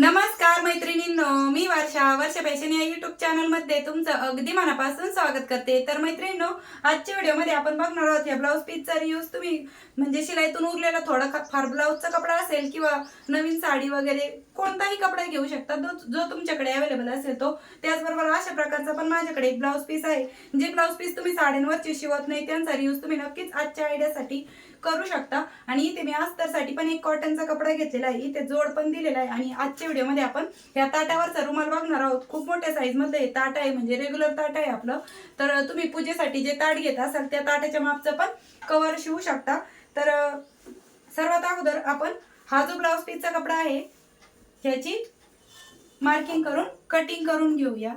नमस्कार मैत्रिणींनो मी वर्षा वर्ष फॅशन या युट्यूब चॅनलमध्ये तुमचं अगदी मनापासून स्वागत करते. तर मैत्रिणींनो आजच्या व्हिडिओमध्ये आपण बघणार आहोत या ब्लाऊज पीसचा रियूज तुम्ही म्हणजे शिलाईतून उरलेला थोडा फार ब्लाऊजचा कपडा असेल किंवा नवीन साडी वगैरे कोणताही कपडा घेऊ शकता. जो जो तुमच्याकडे अवेलेबल असेल तो. त्याचबरोबर अशा प्रकारचा पण माझ्याकडे एक ब्लाऊज पीस आहे. जे ब्लाऊज पीस तुम्ही साड्यांवरचे शिवत नाही त्यांचा रियूज तुम्ही नक्कीच आजच्या आयडियासाठी करू शकता. आणि इथे मी अस्तरसाठी पण एक कॉटनचा कपडा घेतलेला आहे. इथे जोड पण दिलेला आहे. आणि आजच्या व्हिडिओमध्ये आपण या ताटावरचा रुमाल बघणार आहोत. खूप मोठ्या साईजमध्ये हे ताट आहे म्हणजे रेग्युलर ताट आहे आपलं. तर तुम्ही पूजेसाठी जे ताट घेत असाल त्या ताटाच्या मापचं पण कवर शिवू शकता. तर सर्वात अगोदर आपण हा जो ब्लाऊज पीसचा कपडा आहे ह्याची मार्किंग करून कटिंग करून घेऊया.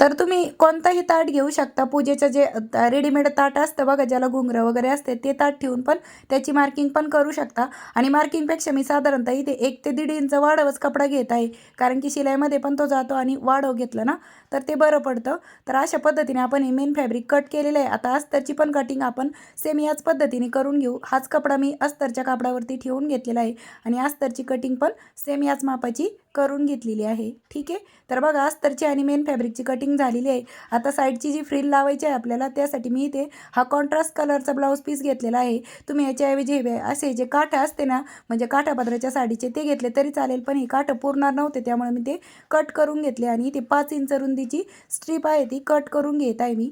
तर तुम्ही कोणताही ताट घेऊ शकता. पूजेचं जे रेडीमेड ताट असतं बघा ज्याला घुंगरं वगैरे असते ते ताट ठेवून पण त्याची मार्किंग पण करू शकता. आणि मार्किंगपेक्षा मी साधारणतः इथे एक ते दीड इंच वाढवच कपडा घेत आहे. कारण की शिलाईमध्ये पण तो जातो आणि वाढव घेतलं ना तर ते बरं पडतं. तर अशा पद्धतीने आपण हे मेन फॅब्रिक कट केलेलं आहे. आता अस्तरची पण कटिंग आपण सेम याच पद्धतीने करून घेऊ. हाच कपडा मी अस्तरच्या कापडावरती ठेवून घेतलेला आहे. आणि अस्तरची कटिंग पण सेम याच मापाची करून घेतलेली आहे. ठीक आहे? तर बघा अस्तरची आणि मेन फॅब्रिकची कटिंग झालेली आहे. आता साईडची जी फ्रिल लावायची आहे आपल्याला त्यासाठी मी इथे हा कॉन्ट्रास्ट कलरचा ब्लाऊज पीस घेतलेला आहे. तुम्ही याच्याऐवजी हे असे जे काठं असते ना म्हणजे काठापदराच्या साडीचे ते घेतले तरी चालेल पण हे काठं पुरणार नव्हते त्यामुळे मी ते कट करून घेतले. आणि इथे पाच इंच रुंदीची स्ट्रीप आहे ती कट करून घेत आहे मी.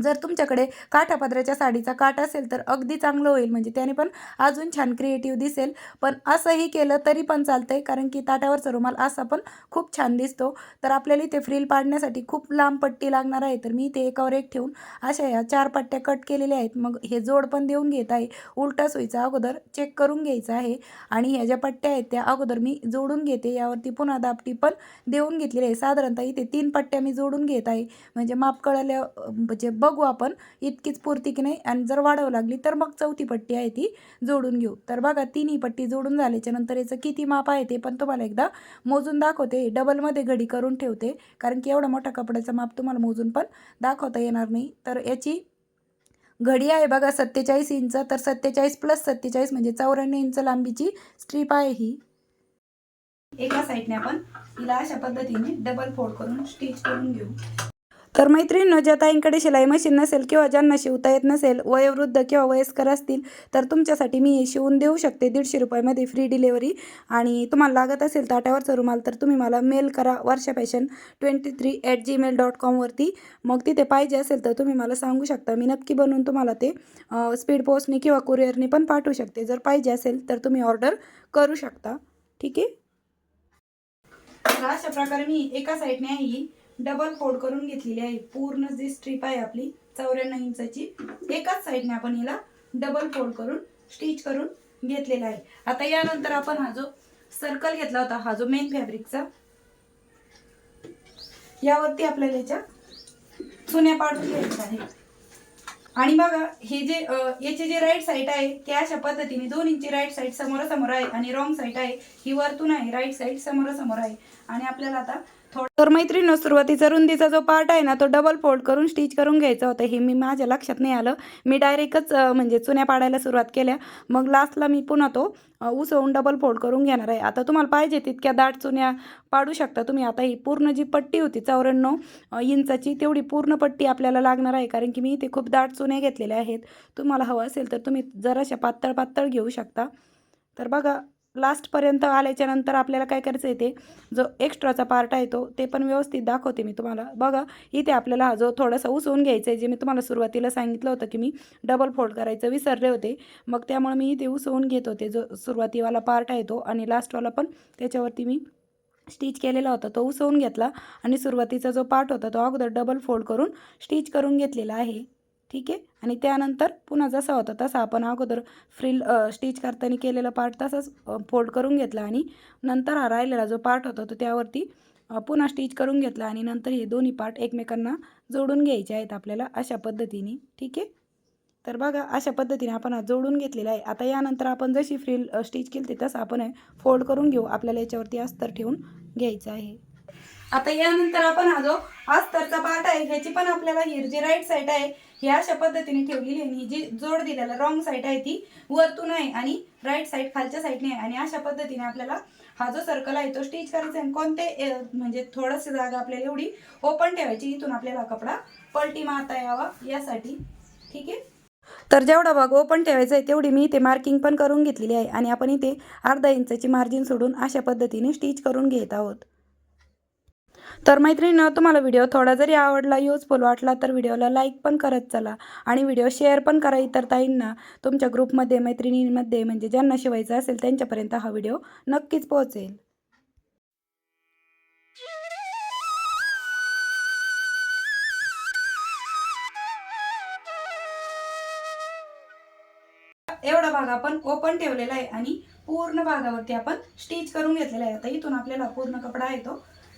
जर तुमच्याकडे काठापदराच्या साडीचा काठ असेल तर अगदी चांगलं होईल. म्हणजे त्याने पण अजून छान क्रिएटिव्ह दिसेल. पण असंही केलं तरी पण चालतं आहे कारण की ताटावरचा रुमाल असा पण खूप छान दिसतो. तर आपल्याला इथे फ्रील पाडण्यासाठी खूप लांब पट्टी लागणार आहे. तर मी इथे एकावर एक ठेवून अशा या चार पट्ट्या कट केलेल्या आहेत. मग हे जोड पण देऊन घेत आहे. उलटा सोयीचा अगोदर चेक करून घ्यायचं आहे. आणि ह्या ज्या पट्ट्या आहेत त्या अगोदर मी जोडून घेते. यावरती पुन्हा दापटी पण देऊन घेतलेली आहे. साधारणतः इथे तीन पट्ट्या मी जोडून घेत आहे. म्हणजे माप कळल्या म्हणजे बघू आपण. इतकीच पुरती की नाही? आणि जर वाढवं लागली तर मग चौथी पट्टी आहे ती जोडून घेऊ. तर बघा तिन्ही पट्टी जोडून झाल्याच्यानंतर याचं किती माप आहे ते पण तुम्हाला एकदा मोजून दाखवते. डबलमध्ये घडी करून ठेवते. कारण की एवढा मोठा कपड्याचं माप तुम्हाला मोजून पण दाखवता येणार नाही. तर याची घडी आहे बघा सत्तेचाळीस इंच. तर सत्तेचाळीस प्लस सत्तेचाळीस म्हणजे चौऱ्याण्णव इंच लांबीची स्ट्रीप आहे ही. एका साईडने आपण तिला अशा पद्धतीने डबल फोल्ड करून स्टिच करून घेऊ. तर मैत्रिणींनो ज्या ताईंकडे शिलाई मशीन नसेल किंवा ज्यांना शिवता येत नसेल वयोवृद्ध किंवा वयस्कर असतील तर तुमच्यासाठी मी हे शिवून देऊ शकते दीडशे रुपयामध्ये फ्री डिलेवरी आणि तुम्हाला लागत असेल ताट्यावरचा रुमाल तर तुम्ही मला मेल करा Varsha fashion twenty three at Gmail dot कॉमवरती मग तिथे पाहिजे असेल तर तुम्ही मला सांगू शकता. मी नक्की बनवून तुम्हाला ते स्पीड पोस्टने किंवा कुरिअरने पण पाठवू शकते. जर पाहिजे असेल तर तुम्ही ऑर्डर करू शकता. ठीक आहे? तर अशा प्रकारे मी एका साईडने ही डबल फोल्ड करून घेतलेली आहे. पूर्ण जी स्ट्रीप आहे आपली चौऱ्याण्णव इंचाची एकाच साईडने आपण हिला डबल फोल्ड करून स्टिच करून घेतलेला आहे. आता यानंतर आपण हा जो सर्कल घेतला होता हा जो मेन फॅब्रिकचा यावरती आपल्याला याच्या चुन्या पाडून घ्यायच्या आहे आणि बघा हे जे याचे जे राईट साईड आहे ते अशा पद्धतीने दोन इंची राईट साईड समोरासमोर आहे आणि रॉंग साईड आहे. ही वरतून आहे राईट साईड समोरासमोर आहे. आणि आपल्याला आता तर मैत्रिणी सुरुवातीचा रुंदीचा जो पार्ट आहे ना तो डबल फोल्ड करून स्टिच करून घ्यायचा होता. हे मी माझ्या लक्षात नाही आलं. मी डायरेक्टच म्हणजे चुन्या पाडायला सुरुवात केल्या. मग लास्टला मी पुन्हा तो उसवून डबल फोल्ड करून घेणार आहे. आता तुम्हाला पाहिजे तितक्या दाट चुन्या पाडू शकता तुम्ही. आता ही पूर्ण जी पट्टी होती चौऱ्याण्णव इंचाची तेवढी पूर्ण पट्टी आपल्याला लागणार आहे. कारण की मी इथे खूप दाट चुन्या घेतलेल्या आहेत. तुम्हाला हवं असेल तर तुम्ही जराशा पातळ पातळ घेऊ शकता. तर बघा लास्टपर्यंत आल्याच्यानंतर आपल्याला काय करायचं आहे ते जो एक्स्ट्राचा पार्ट आहे तो ते पण व्यवस्थित दाखवते मी तुम्हाला. बघा इथे आपल्याला हा जो थोडासा उसवून घ्यायचा आहे जे मी तुम्हाला सुरुवातीला सांगितलं होतं की मी डबल फोल्ड करायचं विसरले होते. मग त्यामुळे मी इथे उसवून घेत होते जो सुरुवातीवाला पार्ट आहे तो आणि लास्टवाला पण. त्याच्यावरती मी स्टिच केलेला होता तो उसवून घेतला आणि सुरुवातीचा जो पार्ट होता तो अगोदर डबल फोल्ड करून स्टिच करून घेतलेला आहे. ठीक आहे? आणि त्यानंतर पुन्हा जसा होता तसा आपण अगोदर फ्रिल स्टिच करताना केलेला पार्ट तसाच फोल्ड करून घेतला आणि नंतर हा राहिलेला जो पार्ट होता तो त्यावरती पुन्हा स्टिच करून घेतला आणि नंतर हे दोन्ही पार्ट एकमेकांना जोडून घ्यायचे आहेत आपल्याला अशा पद्धतीने. ठीक आहे? तर बघा अशा पद्धतीने आपण हा जोडून घेतलेला आहे. आता यानंतर आपण जशी फ्रिल स्टिच केली तसं आपण फोल्ड करून घेऊ. आपल्याला याच्यावरती अस्तर ठेवून घ्यायचं आहे. आता यानंतर आपण हा जो अस्तरचा पार्ट आहे ह्याची पण आपल्याला ही जी राईट साईड आहे हे अशा पद्धतीने ठेवलेली आहे आणि जी जोड दिलेला रॉंग साईड आहे ती वरतून आहे आणि राईट साईड खालच्या साईडने आहे. आणि अशा पद्धतीने आपल्याला हा जो सर्कल आहे तो स्टिच करायचा आहे. आणि कोणते म्हणजे थोडंसं जागा आपल्याला एवढी ओपन ठेवायची इथून आपल्याला कपडा पलटी मारता यावा यासाठी. ठीक आहे? तर जेवढा भाग ओपन ठेवायचा आहे तेवढी मी इथे मार्किंग पण करून घेतलेली आहे. आणि आपण इथे अर्धा इंचाची मार्जिन सोडून अशा पद्धतीने स्टिच करून घेत आहोत. तर मैत्रिणीनं तुम्हाला व्हिडिओ थोडा जरी आवडला युजफुल वाटला तर व्हिडिओला लाईक पण करत चला आणि व्हिडिओ शेअर पण करा इतर ताईंना. तुमच्या ग्रुपमध्ये मैत्रिणींमध्ये म्हणजे ज्यांना शिवायचं असेल त्यांच्यापर्यंत हा व्हिडिओ नक्कीच पोहोचेल. एवढा भाग आपण ओपन ठेवलेला आहे आणि पूर्ण भागावरती आपण स्टिच करून घेतलेला आहे. आता इथून आपल्याला पूर्ण कपडा आहे तो.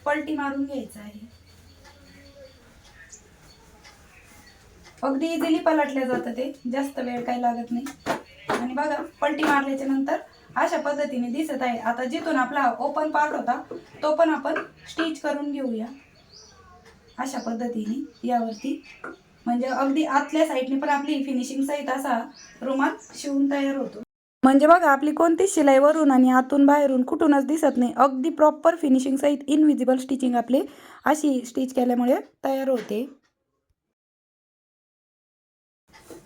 पलटी मारून घ्यायचं आहे. अगदी इझिली पलटल्या जातं ते. जास्त वेळ काही लागत नाही. आणि बघा पलटी मारल्याच्या नंतर अशा पद्धतीने दिसत आहे. आता जिथून आपला ओपन पार्ट होता तो पण आपण स्टिच करून घेऊया. अशा पद्धतीने यावरती. म्हणजे अगदी आतल्या साईडने पण आपली फिनिशिंग सहित असा रुमाल शिवून तयार होतो. म्हणजे बघा आपली कोणतीच शिलाई वरून आणि आतून बाहेरून कुठूनच दिसत नाही. अगदी प्रॉपर फिनिशिंग सहित इनविजिबल स्टिचिंग आपली अशी स्टिच केल्यामुळे तयार होते.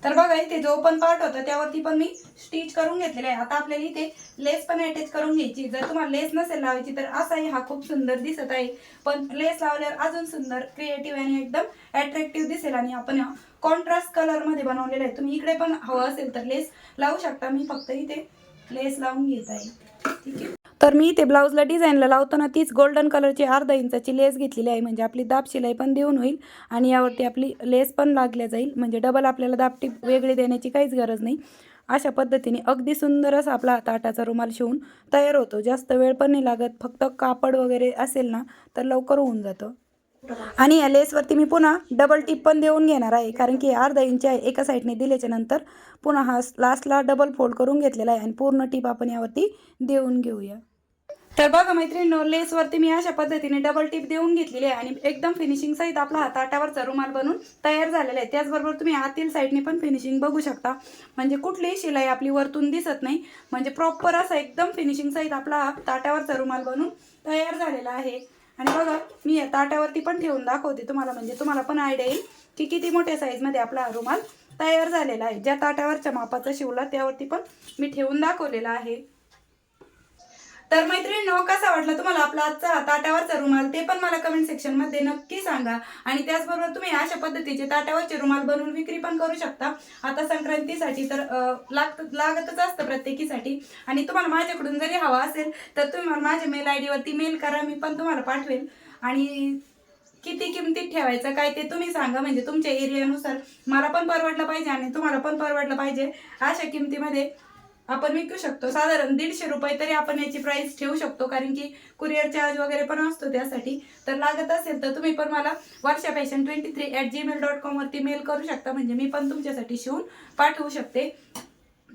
तर बघा इथे जो पण पार्ट होता त्यावरती पण मी स्टिच करून घेतलेला आहे. आता आपल्याला इथे लेस पण अटॅच करून घ्यायची. जर तुम्हाला लेस नसेल लावायची तर असाही हा खूप सुंदर दिसत आहे. पण लेस लावल्यावर अजून सुंदर क्रिएटिव्ह आणि एकदम अट्रॅक्टिव्ह दिसेल आणि आपण कॉन्ट्रास्ट कलरमध्ये बनवलेला आहे. तुम्ही इकडे पण हवं असेल तर लेस लावू शकता. मी फक्त इथे लेस लावून घेत आहे. ठीक आहे? तर मी इथे ब्लाऊजला डिझाईनला लावताना तीच गोल्डन कलरची अर्धा इंचाची लेस घेतलेली आहे. म्हणजे आपली दाब शिलाई पण देऊन होईल आणि यावरती आपली लेस पण लागल्या जाईल. म्हणजे डबल आपल्याला दाबटी वेगळी देण्याची काहीच गरज नाही. अशा पद्धतीने अगदी सुंदर असा आपला ताटाचा रुमाल शिवून तयार होतो. जास्त वेळ पण नाही लागत. फक्त कापड वगैरे असेल ना तर लवकर होऊन जातं. आणि या लेसवरती मी पुन्हा डबल टिप पण देऊन घेणार आहे. कारण की अर्धा इंच आहे एका साईडने दिल्याच्या नंतर पुन्हा हा लास्टला डबल फोल्ड करून घेतलेला आहे. आणि पूर्ण टिप आपण यावरती देऊन घेऊया. तर बघा मैत्रिणी लेसवरती मी अशा पद्धतीने डबल टिप देऊन घेतलेली आहे. आणि एकदम फिनिशिंग सहित आपला हा ताटावरचा रुमाल बनून तयार झालेला आहे. त्याचबरोबर तुम्ही आतील साईडने पण फिनिशिंग बघू शकता. म्हणजे कुठलीही शिलाई आपली वरतून दिसत नाही. म्हणजे प्रॉपर असा एकदम फिनिशिंग सहित आपला हा ताटावरचा रुमाल बनून तयार झालेला आहे. आणि बघा मी या ताटावरती पण ठेवून दाखवते तुम्हाला म्हणजे तुम्हाला पण आयडिया येईल की किती मोठ्या साईजमध्ये आपला रुमाल तयार झालेला आहे. ज्या ताटावरच्या मापाचा शिवला त्यावरती पण मी ठेवून दाखवलेला आहे. तर मैत्रिणींनो कसा वाटला तुम्हाला आपला आजचा ताट्यावरचा रुमाल? ते पण मला कमेंट सेक्शनमध्ये नक्की सांगा. आणि त्याचबरोबर तुम्ही अशा पद्धतीचे ताट्यावरचे रुमाल बनवून विक्री पण करू शकता. आता संक्रांतीसाठी तर लागत लागतच असतं प्रत्येकीसाठी. आणि तुम्हाला माझ्याकडून जरी हवा असेल तर तुम्ही मला माझ्या मेल आय डीवरती मेल करा मी पण तुम्हाला पाठवेल. आणि किती किमतीत ठेवायचं काय ते तुम्ही सांगा. म्हणजे तुमच्या एरियानुसार मला पण परवडलं पाहिजे आणि तुम्हाला पण परवडलं पाहिजे अशा किमतीमध्ये. आपण विकू शकतो. साधारण दीडशे रुपये तरी आपण याची प्राइस ठेवू शकतो. कारण की कुरिअर चार्ज वगैरे पण असतो त्यासाठी. तर लागत असेल तर तुम्ही पण मला Varsha fashion twenty three at Gmail dot कॉमवरती mail करू शकता. म्हणजे मी पण तुमच्यासाठी शिवून पाठवू शकते.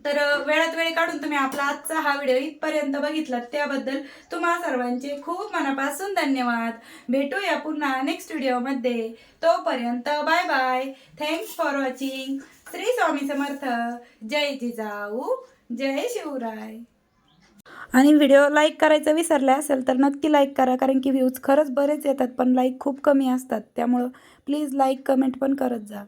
तर वेळात वेळ काढून तुम्ही आपला आजचा हा व्हिडिओ इथपर्यंत बघितला त्याबद्दल तुम्हा सर्वांचे खूप मनापासून धन्यवाद. भेटूया पुन्हा नेक्स्ट व्हिडिओमध्ये तोपर्यंत bye bye thanks for watching Shri Swami Samarth. जय जिजाऊ. जय शिवराय. आणि व्हिडिओ लाईक करायचं विसरला असेल तर नक्की लाईक करा कारण की व्ह्यूज खरंच बरेच येतात पण लाईक खूप कमी असतात. त्यामुळं प्लीज लाईक कमेंट पण करत जा.